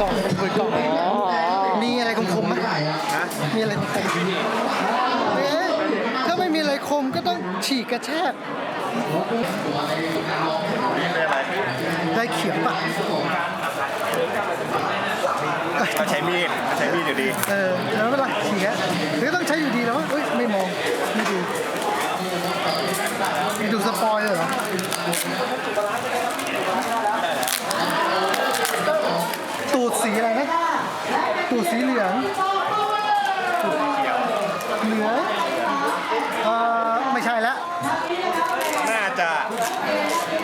กล่องเปิดกล่องอ๋อมีอะไรคมๆไหมมีอะไรคมๆเอ๊ะถ้าไม่มีอะไรคมก็ต้องฉีกกระแทกได้เขียงป่ะก็ใช้มีดใช้มีดอยู่ดี เออแล้วเวลาเขียหรือต้องใช้อยู่ดีแล้วเอ้ยไม่มองไม่ดูไม่ดูสปอยเลยเหรอตูดสีอะไรนะตูดสีเหลืองเหลืองเออไม่ใช่แล้ว น่าจะ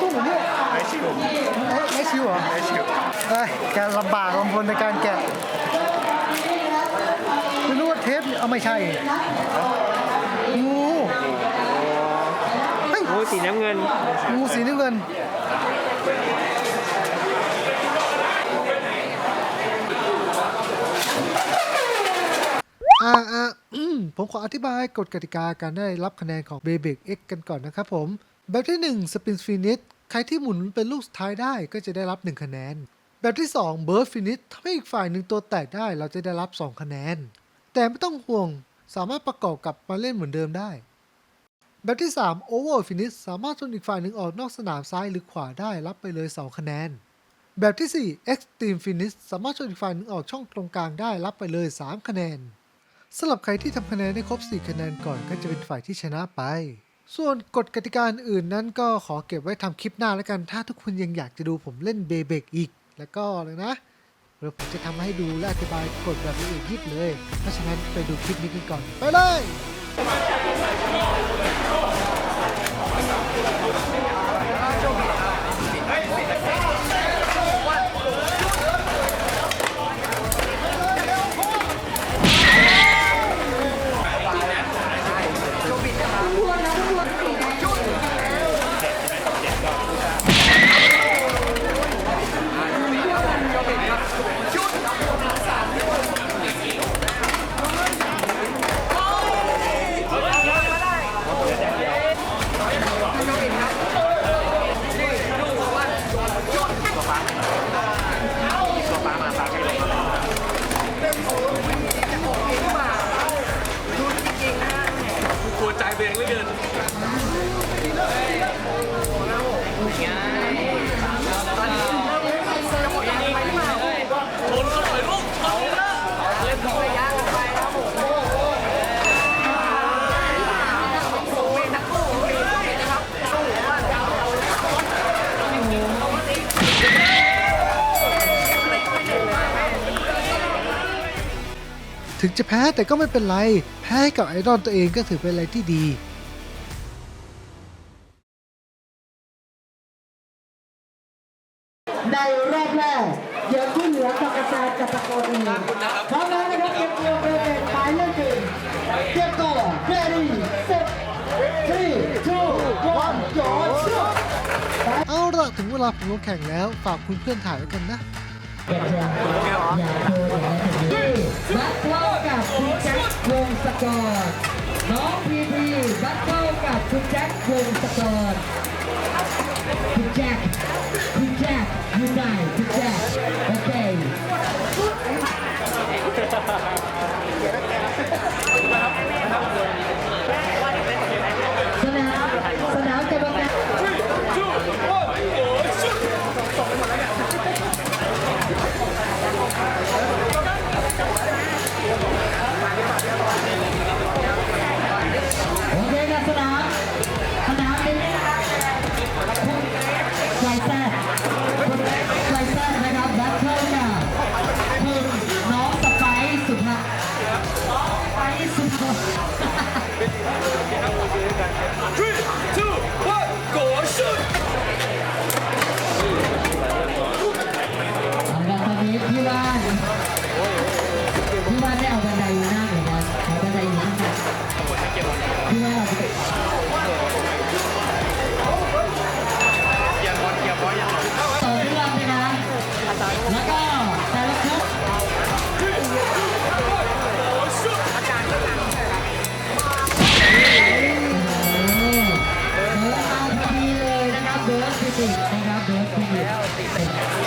ตู้หมูเนี่ย ไม่ชิว ไม่ไม่ชิวเหรอไม่ชิวเอ้ยแกลำบากลำบนในการแกะไม่รู้ว่าเทปเอาไม่ใช่งูเฮ้ยโอ้สีน้ำเงินงูสีน้ำเงินอ่าอ่าอืมผมขออธิบายกฎกติกาการได้รับคะแนนของ b a b e X กันก่อนนะครับผม แบบที่ 1 Spin Finish ใครที่หมุนเป็นลูกสุดท้ายได้ก็จะได้รับ 1 คะแนน แบบที่ 2 Bird Finish ทำให้อีกฝ่ายหนึ่งตัวแตกได้เราจะได้รับ 2 คะแนน แต่ไม่ต้องห่วงสามารถประกอบกลับมาเล่นเหมือนเดิมได้ แบบที่ 3 Over Finish สามารถชนอีกฝ่ายหนึ่งออกนอกสนามซ้ายหรือขวาได้รับไปเลย 2 คะแนน แบบที่ 4 Extreme Finish สามารถชนอีกฝ่ายหนึ่งออกช่องตรงกลางได้รับไปเลย 3 คะแนนสำหรับใครที่ทำคะแนนได้ครบ 4 คะแนนก่อนก็จะเป็นฝ่ายที่ชนะไป ส่วนกฎกติกาอื่นนั้นก็ขอเก็บไว้ทำคลิปหน้าแล้วกัน ถ้าทุกคนยังอยากจะดูผมเล่นเบเบกอีก แล้วก็เลยนะเดี๋ยวผมจะทำให้ดูและอธิบายกฎแบบละเอียดยิบเลย เพราะฉะนั้นไปดูคลิปนี้กันก่อน ไปเลย ถึงจะแพ้แต่ก็ไม่เป็นไร แพ้ให้กับไอดอลตัวเองก็ถือเป็นอะไรที่ดีในรอบแรกเดี๋ยวที่เหลือกรรมการจะตะโกนเองพร้อมแล้วนะครับเตรียมตัวเป็นหมายเลขหนึ่งเตรียมตัว ready set three two one go shoot เอาละถึงเวลาผมลงแข่งแล้ว ฝากคุณเพื่อนถ่ายไว้กันนะ อย่าโทษอย่างนี้บัตเทิลกับคุณแจ็ควงสกรน้องพีพีบัตเทิลกับคุณแจ็ควงสกรคุณแจ็คคุณแจ็คยูไหน ไฟ Gracias.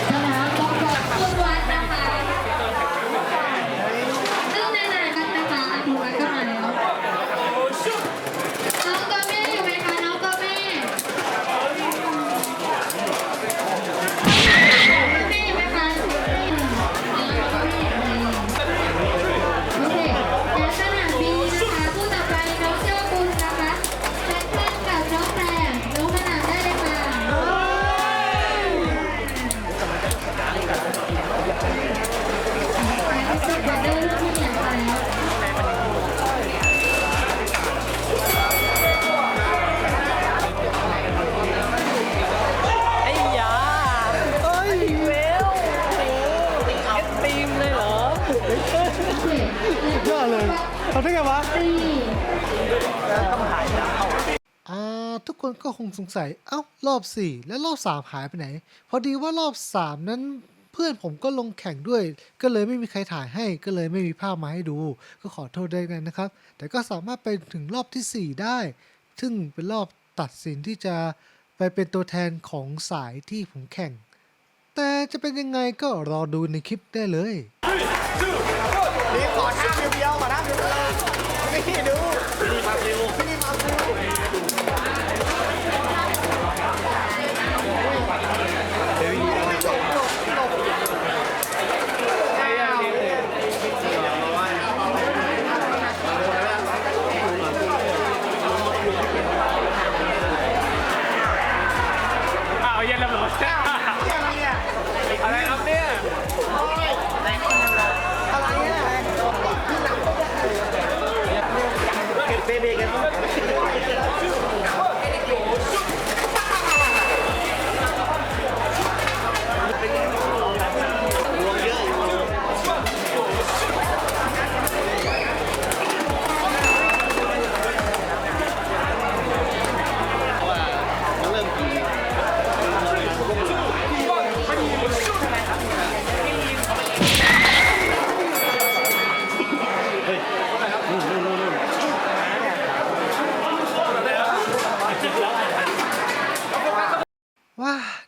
เลยทำได้ไงวะสี่อ่าทุกคนก็คงสงสัย เอ้ารอบ 4 และรอบ 3 หายไปไหน พอดีว่ารอบ 3 นั้นเพื่อนผมก็ลงแข่งด้วย ก็เลยไม่มีใครถ่ายให้ก็เลยไม่มีภาพมาให้ดู ก็ขอโทษด้วยนะครับ แต่ก็สามารถไปถึงรอบทีสี่4 ได้ ซึ่งเป็นรอบตัดสินที่จะไปเป็นตัวแทนของสายที่ผมแข่ง แต่จะเป็นยังไงก็รอดูในคลิปได้เลย นี่ขอท่าเดียวๆขอท่าเดียวๆนี่ดูดูท่าเร็ว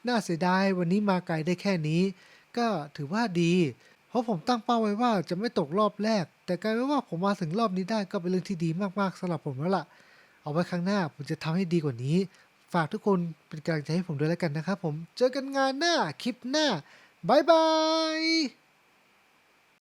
น่าเสียดายวันนี้มาไกลได้แค่นี้ ก็ถือว่าดี เพราะผมตั้งเป้าไว้ว่าจะไม่ตกรอบแรก แต่กลายเป็นว่าผมมาถึงรอบนี้ได้ก็เป็นเรื่องที่ดีมากๆสำหรับผมแล้วล่ะ เอาไว้ครั้งหน้าผมจะทำให้ดีกว่านี้ ฝากทุกคนเป็นกำลังใจให้ผมด้วยแล้วกันนะครับผมเจอกันงานหน้าคลิปหน้าบายบาย